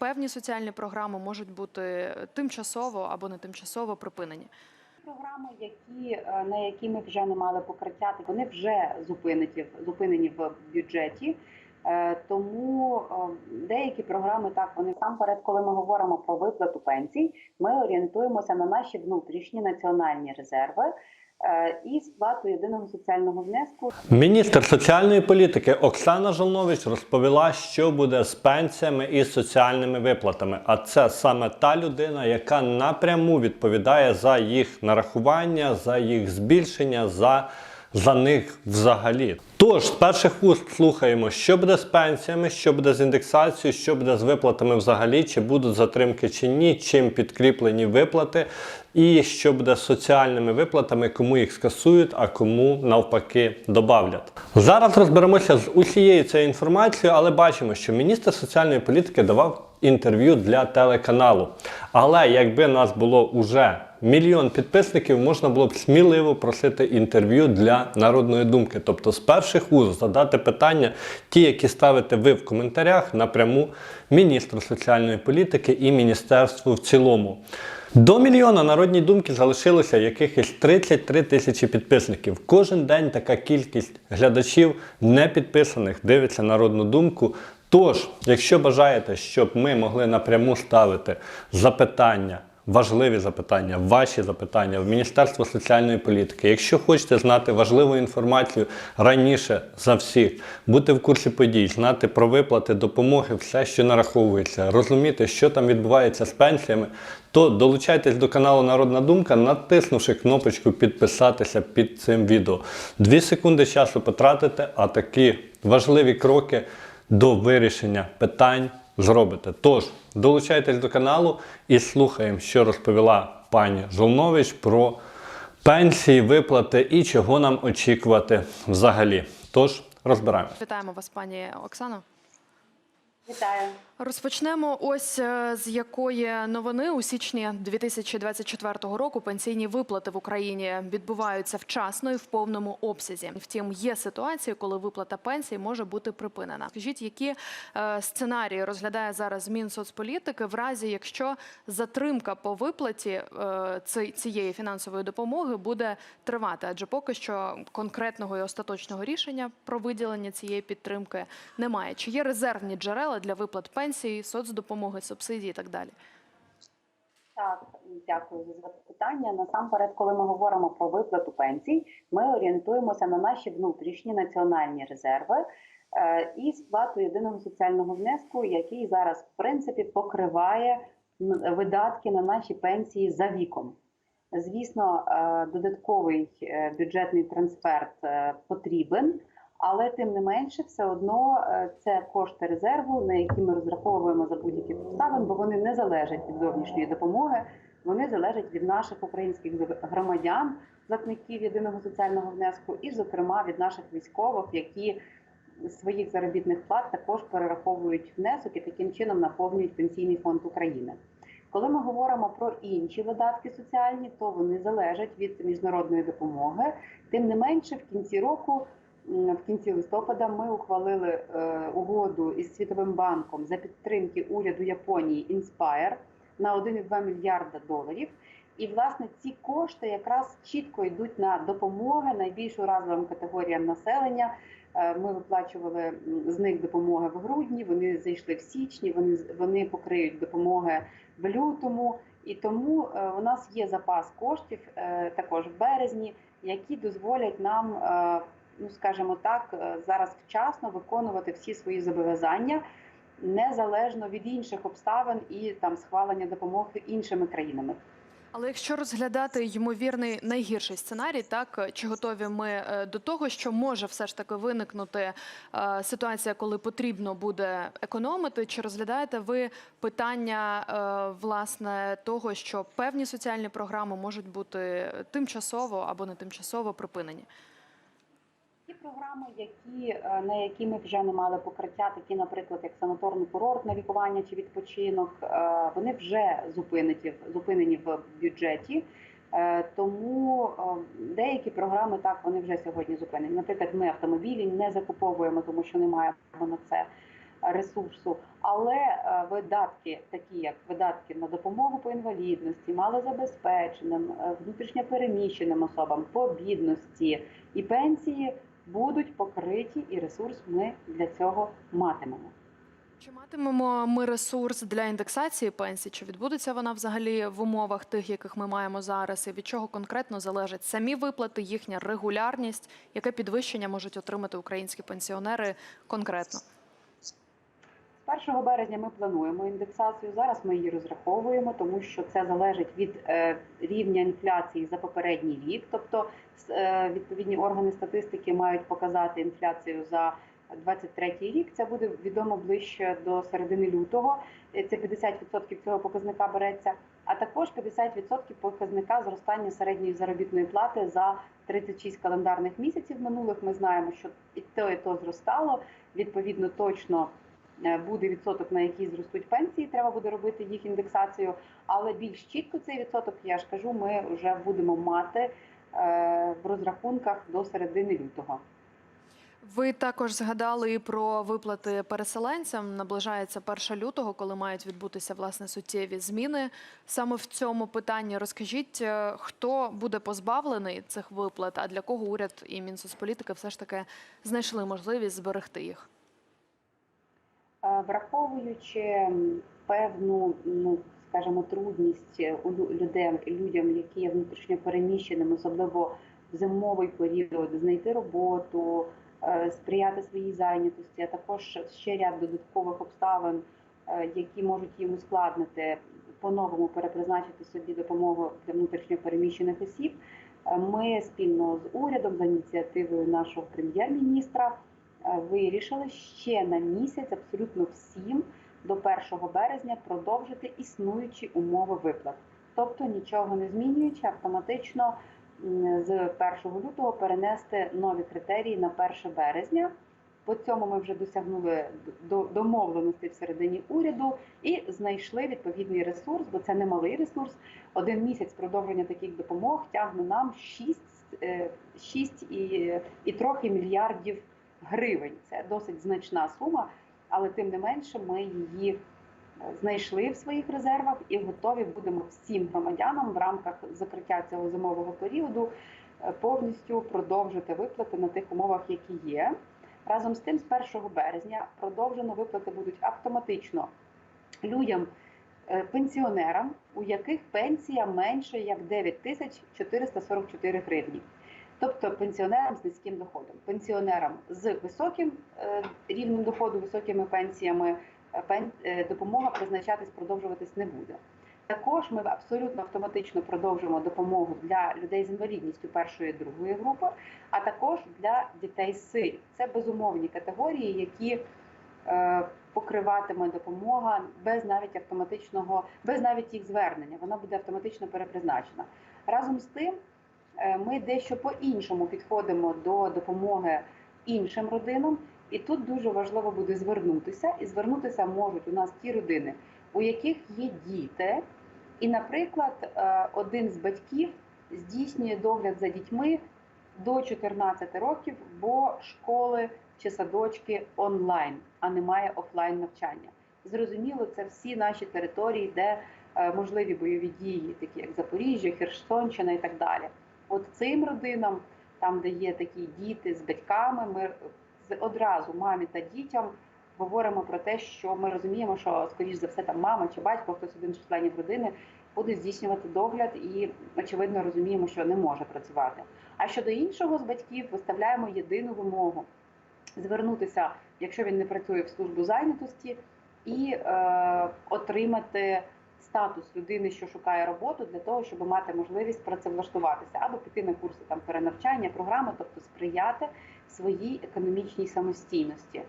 певні соціальні програми можуть бути тимчасово або не тимчасово припинені. Програми, які е, на які ми вже не мали покриття, вони вже зупинені, зупинені в бюджеті. Е, Тому е, деякі програми так вони насамперед, коли ми говоримо про виплату пенсій, ми орієнтуємося на наші внутрішні національні резерви е, і сплату єдиного соціального внеску. Міністр соціальної політики Оксана Жолнович розповіла, що буде з пенсіями і соціальними виплатами. А це саме та людина, яка напряму відповідає за їх нарахування, за їх збільшення, за, за них взагалі. Тож з перших вуст слухаємо, що буде з пенсіями, що буде з індексацією, що буде з виплатами взагалі, чи будуть затримки чи ні, чим підкріплені виплати, і що буде з соціальними виплатами, кому їх скасують, а кому навпаки добавлять. Зараз розберемося з усією цією інформацією, але бачимо, що міністр соціальної політики давав інтерв'ю для телеканалу. Але якби нас було уже мільйон підписників, можна було б сміливо просити інтерв'ю для народної думки. Тобто з перших вуз задати питання, ті, які ставите ви в коментарях, напряму міністру соціальної політики і міністерству в цілому. До мільйона народній думки залишилося якихось 33 тисячі підписників. Кожен день така кількість глядачів не підписаних дивиться народну думку. Тож, якщо бажаєте, щоб ми могли напряму ставити запитання, важливі запитання, ваші запитання в Міністерство соціальної політики, якщо хочете знати важливу інформацію раніше за всіх, бути в курсі подій, знати про виплати, допомоги, все, що нараховується, розуміти, що там відбувається з пенсіями, то долучайтесь до каналу Народна Думка, натиснувши кнопочку підписатися під цим відео. Дві секунди часу потратите, а такі важливі кроки до вирішення питань зробите. Тож, долучайтесь до каналу і слухаємо, що розповіла пані Жолнович про пенсії, виплати і чого нам очікувати взагалі. Тож, розбираємо. Вітаємо вас, пані Оксано. Вітаю. Розпочнемо ось е, з якої новини у січні 2024 року пенсійні виплати в Україні відбуваються вчасно і в повному обсязі. Втім, є ситуації, коли виплата пенсії може бути припинена. Скажіть, які е, сценарії розглядає зараз Мінсоцполітики в разі, якщо затримка по виплаті е, цієї фінансової допомоги буде тривати? Адже поки що конкретного і остаточного рішення про виділення цієї підтримки немає. Чи є резервні джерела для виплат пенсії, соцдопомоги, субсидій і так далі? Так, дякую за запитання. Насамперед, коли ми говоримо про виплату пенсій, ми орієнтуємося на наші внутрішні національні резерви е, і сплату єдиного соціального внеску, який зараз в принципі покриває видатки на наші пенсії за віком. Звісно, е, додатковий е, бюджетний трансферт потрібен, але тим не менше, все одно е, це кошти резерву, на які ми розраховуємо за будь-які обставин, бо вони не залежать від зовнішньої допомоги, вони залежать від наших українських громадян, платників єдиного соціального внеску, і, зокрема, від наших військових, які своїх заробітних плат також перераховують внесок і таким чином наповнюють пенсійний фонд України. Коли ми говоримо про інші видатки соціальні, то вони залежать від міжнародної допомоги. Тим не менше, в кінці року, в кінці листопада, ми ухвалили е, угоду із Світовим банком за підтримки уряду Японії Inspire на 1,2 мільярда доларів. І власне ці кошти якраз чітко йдуть на допомоги найбільш уразливим категоріям населення. Е, Ми виплачували з них допомоги в грудні. Вони зайшли в січні. Вони вони покриють допомоги в лютому. І тому е, у нас є запас коштів також в березні, які дозволять нам, ну скажімо так, е, зараз вчасно виконувати всі свої зобов'язання незалежно від інших обставин і там схвалення допомоги іншими країнами. Але якщо розглядати ймовірний найгірший сценарій, так чи готові ми е, до того, що може все ж таки виникнути е, ситуація, коли потрібно буде економити? Чи розглядаєте ви питання е, власне того, що певні соціальні програми можуть бути тимчасово або не тимчасово припинені? Програми, які е, на які ми вже не мали покриття, такі, наприклад, як санаторно-курортне лікування чи відпочинок, е, вони вже зупинені, зупинені в бюджеті. Е, Тому деякі програми так вони вже сьогодні зупинені. Наприклад, ми автомобілі не закуповуємо, тому що не маємо на це. ресурсу. Але видатки, такі як видатки на допомогу по інвалідності, малозабезпеченим, е, внутрішньо переміщеним особам, по бідності і пенсії будуть покриті, і ресурс ми для цього матимемо. Чи матимемо ми ресурс для індексації пенсій? Чи відбудеться вона взагалі в умовах тих, яких ми маємо зараз? І від чого конкретно залежать самі виплати, їхня регулярність, яке підвищення можуть отримати українські пенсіонери конкретно? З 1 березня ми плануємо індексацію. Зараз ми її розраховуємо, тому що це залежить від е, рівня інфляції за попередній рік. Тобто е, відповідні органи статистики мають показати інфляцію за 23 рік. Це буде відомо ближче до середини лютого. Е, Це 50% цього показника береться. А також 50% показника зростання середньої заробітної плати за 36 календарних місяців минулих. Ми знаємо, що і то, і то зростало. Відповідно, точно буде відсоток, на який зростуть пенсії. Треба буде робити їх індексацію. Але більш чітко цей відсоток, я ж кажу, ми вже будемо мати е, в розрахунках до середини лютого. Ви також згадали і про виплати переселенцям. Наближається 1 лютого, коли мають відбутися власне суттєві зміни. Саме в цьому питанні розкажіть, е, хто буде позбавлений цих виплат, а для кого уряд і Мінсоцполітики все ж таки знайшли можливість зберегти їх? Е, Враховуючи певну, ну скажімо, трудність у лю- людей, людям, які є внутрішньо переміщеними, особливо в зимовий період, знайти роботу, е, сприяти своїй зайнятості, а також ще ряд додаткових обставин, е, які можуть їм ускладнити по-новому перепризначити собі допомогу для внутрішньо переміщених осіб. Е, Ми спільно з урядом за ініціативою нашого прем'єр-міністра е, вирішили ще на місяць абсолютно всім до 1 березня продовжити існуючі умови виплат. Тобто нічого не змінюючи, автоматично з 1 лютого перенести нові критерії на 1 березня. По цьому ми вже досягнули до- домовленості всередині уряду і знайшли відповідний ресурс, бо це немалий ресурс. Один місяць продовження таких допомог тягне нам 6, 6 і, і трохи мільярдів гривень. Це досить значна сума, але тим не менше ми її е, знайшли в своїх резервах і готові будемо всім громадянам в рамках закриття цього зимового періоду е, повністю продовжити виплати на тих умовах, які є. Разом з тим, з 1 березня продовжено виплати будуть автоматично людям, е, пенсіонерам, у яких пенсія менше як 9 тисяч 444 гривні. Тобто пенсіонерам з низьким доходом, пенсіонерам з високим е, рівнем доходу, високими пенсіями е, е, допомога призначатись, продовжуватись не буде. Також ми абсолютно автоматично продовжуємо допомогу для людей з інвалідністю першої і другої групи, а також для дітей сиріт. Це безумовні категорії, які покриватиме допомога без навіть автоматичного, без навіть їх звернення. Вона буде автоматично перепризначена. Разом з тим, ми дещо по-іншому підходимо до допомоги іншим родинам, і тут дуже важливо буде звернутися. І звернутися можуть у нас ті родини, у яких є діти, і, наприклад, е, один з батьків здійснює догляд за дітьми до 14 років, бо школи чи садочки онлайн, а немає офлайн навчання. Зрозуміло, це всі наші території, де е, можливі бойові дії, такі як Запоріжжя, Херсонщина і так далі. От цим родинам, там, де є такі діти з батьками, ми одразу мамі та дітям говоримо про те, що ми розуміємо, що скоріш за все там мама чи батько, хтось один з членів родини буде здійснювати догляд, і очевидно розуміємо, що не може працювати. А щодо іншого з батьків виставляємо єдину вимогу звернутися, якщо він не працює в службу зайнятості, і е, отримати статус людини, що шукає роботу, для того, щоб мати можливість працевлаштуватися або піти на курси там перенавчання, програми, тобто сприяти своїй економічній самостійності.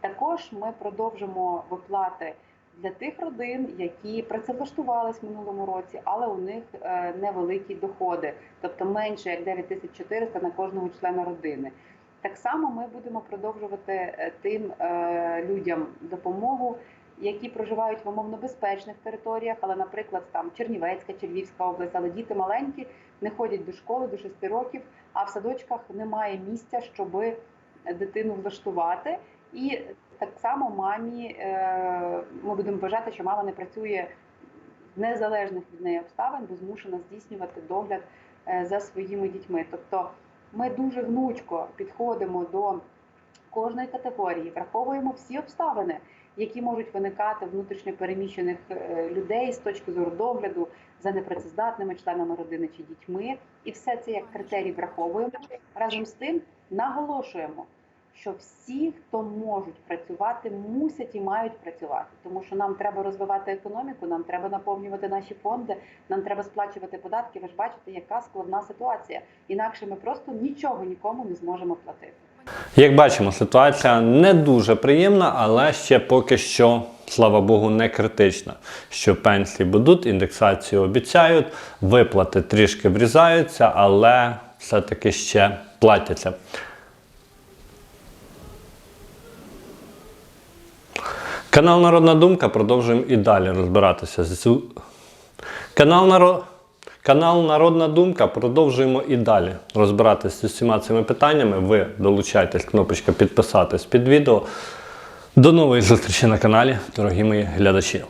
Також ми продовжимо виплати для тих родин, які працевлаштувались в минулому році, але у них е, невеликі доходи, тобто менше як 9400 на кожного члена родини. Так само ми будемо продовжувати е, тим е, людям допомогу, які проживають в умовно безпечних територіях, але, наприклад, там Чернівецька чи Львівська область, але діти маленькі не ходять до школи до 6 років, а в садочках немає місця, щоб дитину влаштувати. І так само мамі е, ми будемо вважати, що мама не працює в незалежних від неї обставин, бо змушена здійснювати догляд е, за своїми дітьми. Тобто ми дуже гнучко підходимо до кожної категорії, враховуємо всі обставини, які можуть виникати внутрішньо переміщених е, людей з точки зору догляду за непрацездатними членами родини чи дітьми, і все це як критерій враховуємо. Разом з тим наголошуємо, що всі, хто можуть працювати, мусять і мають працювати, тому що нам треба розвивати економіку, нам треба наповнювати наші фонди, нам треба сплачувати податки. Ви ж бачите, яка складна ситуація. Інакше ми просто нічого нікому не зможемо платити. Як бачимо, ситуація не дуже приємна, але ще поки що, слава Богу, не критична. Що пенсії будуть, індексацію обіцяють, виплати трішки врізаються, але все-таки ще платяться. Канал Народна Думка продовжуємо і далі розбиратися з. Канал Наро... Канал Народна Думка продовжуємо і далі розбиратися з усіма цими питаннями. Ви долучайтесь, кнопочка підписатись під відео. До нової зустрічі на каналі, дорогі мої глядачі.